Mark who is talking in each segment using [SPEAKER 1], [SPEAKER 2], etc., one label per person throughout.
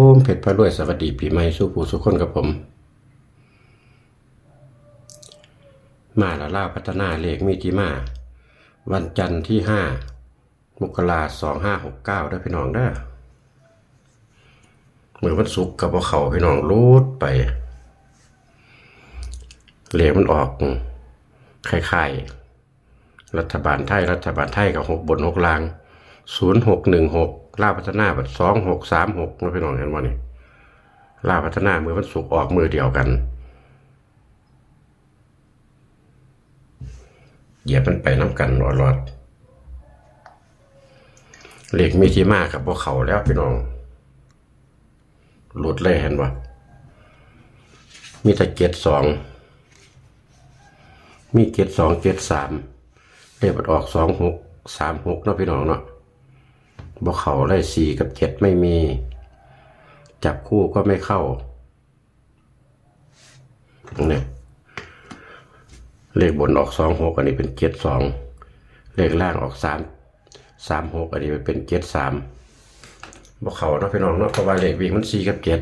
[SPEAKER 1] โอมเพชรพระรวยสวัสดีปีใหม่สู้ผู้สุขคนกับผม มาละล่าพัฒนาเลขมีที่มา วันจันทร์ที่ห้ามกราสองห้าหกเก้าได้พี่น้องเด้อเมื่อวันศุกร์กับพวเขาพี่น้องรูดไปเหลขมันออกคล้ายๆรัฐบาลไทย รัฐบาลไทยกับหกบนหกลางศูนย์หกหนึ่งหก ล่าพัฒนาบัดสองหกสามหกนะพี่น้องเห็นบ่นี่ล่าพัฒนามือมันสุกออกมือเดียวกัน เหยียบมันไปน้ำกันรอรอดเหล็กมีที่มากับพวกเขาแล้วพี่น้อง หลุดเลยเห็นบ่ามีแต่เกตสองมีเกตสองเกตสามเลขมันออกสองหกสามหกเนาะพี่น้องเนาะ บ่เขาได้สี่กับเจ็ดไม่มี จับคู่ก็ไม่เข้าเนี่ยเลขบนออกสองหกอันนี้เป็นเจ็ดสองเลขล่างออกสามสามหกอันนี้เป็นเจ็ดสามบ่เขาเนาะพี่น้องเนาะเพราะว่าเลขวิ่งมันสี่กับเจ็ด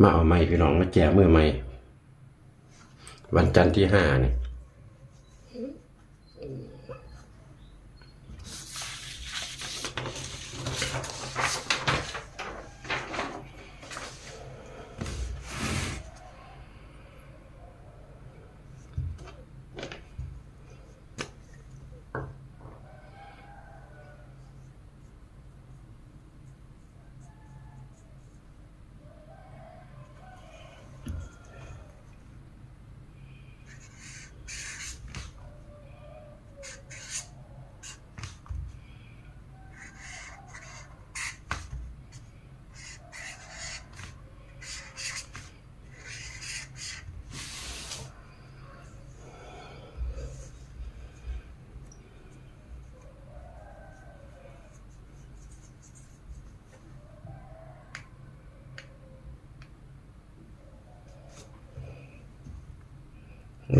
[SPEAKER 1] มาเอาไม้พี่น้องมาแจมือไม้วันจันทร์ที่ห้านี่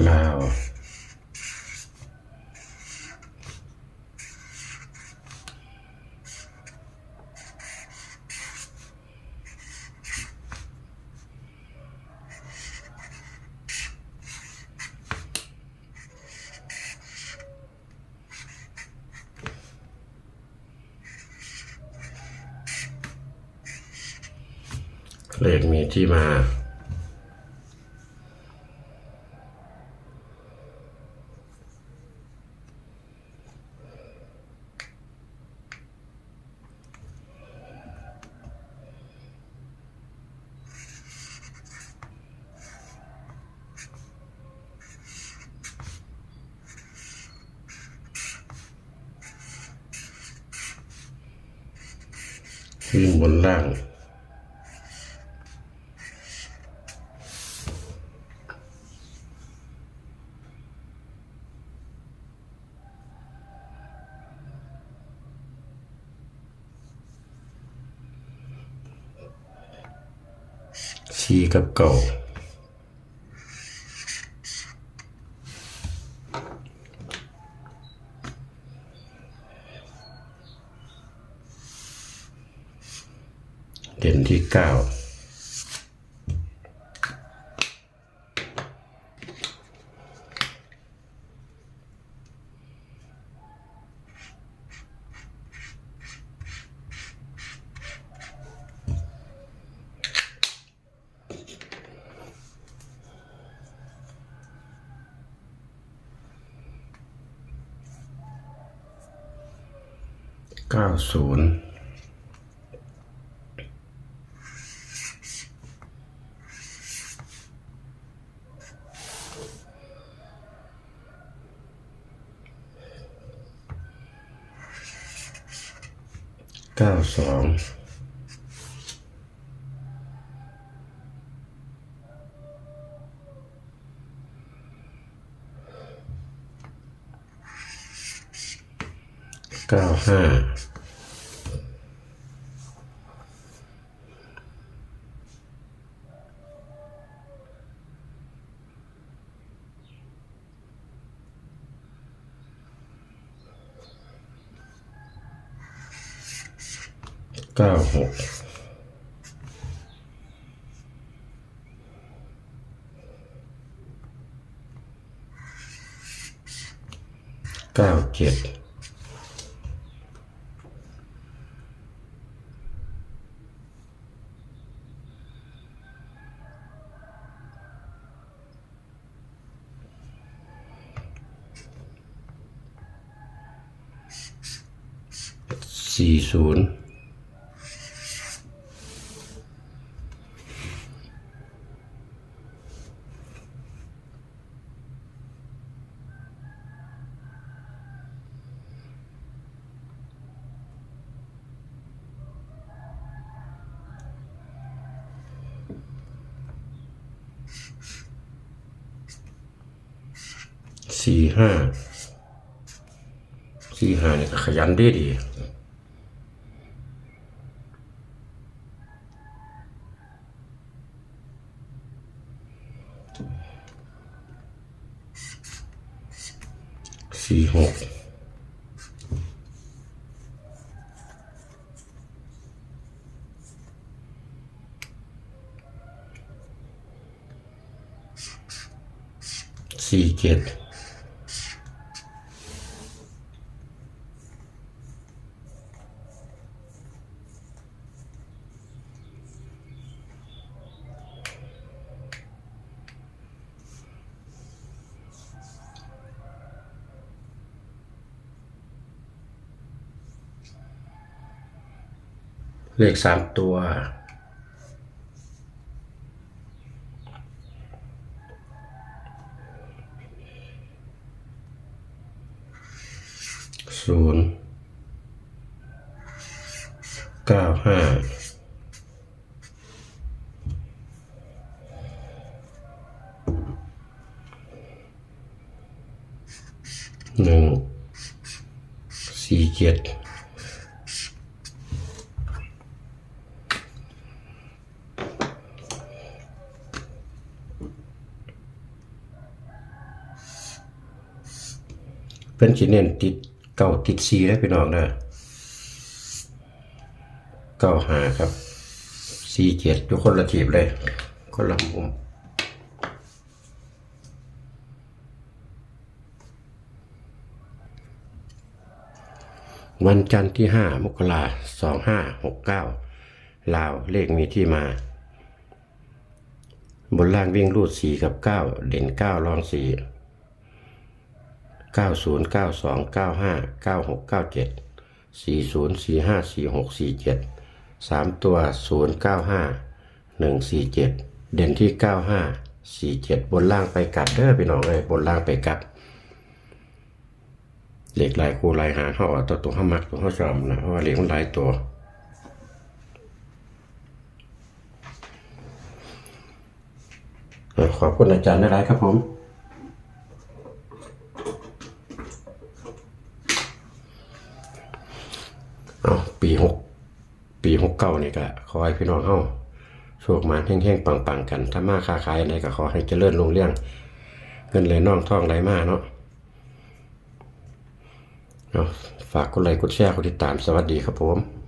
[SPEAKER 1] ลาวเลขมีที่มา ขึ้นบนล่าง ชีกับเก่า เด่น ที่เก้า เก้าศูนย์เก้าสองเก้าห้าเก้าหกเก้าเจ็ดสี่ศูนย์ สี่ห้าสี่ห้าเนี่ยขยันดีดีสี่หกสี่เจ็ด เลขสามตัว ศูนย์เก้าห้าหนึ่งสี่เจ็ด เป็นสิเน้นติดเก้าติดสีได้พี่น้องเด้อเก้าหาครับสี่เจ็ดทุกคนละทีบเลย คนละมุมวันจันทร์ที่ห้ามกราสองห้าหกเก้าลาวเลขมีที่มา บนล่างวิ่งรูดสีกับเก้าเด่นเก้ารองสี่ เก้าศูนย์เก้าสองเก้าห้าเก้าหกเก้าเจ็ดสี่ศูนย์สี่ห้าสี่หกสี่เจ็ดสามตัวศูนย์เก้าห้าหนึ่งสี่เจ็ดเด่นที่เก้าห้าสี่เจ็ดบนล่างไปกลับเด้อพี่น้องเลยบนล่างไปกลับเหล็กลายคู่ลายหางเขาเอาตัวตัวห้ามักตัวห้าจอมนะเพราะว่าเหล็กมันหลายตัวขอบคุณอาจารย์นะไรครับผม เอาปี หกปีหกเก้านี่ก็ขอให้พี่น้องเฮาโชคมาแห้งๆปังๆกัน ถ้ามาค้าขายอะไรก็ขอให้เจริญรุ่งเรืองเงินไหลน่องท่องไหลมาเนาะฝากกดไลค์กดแชร์กดติดตามสวัสดีครับผม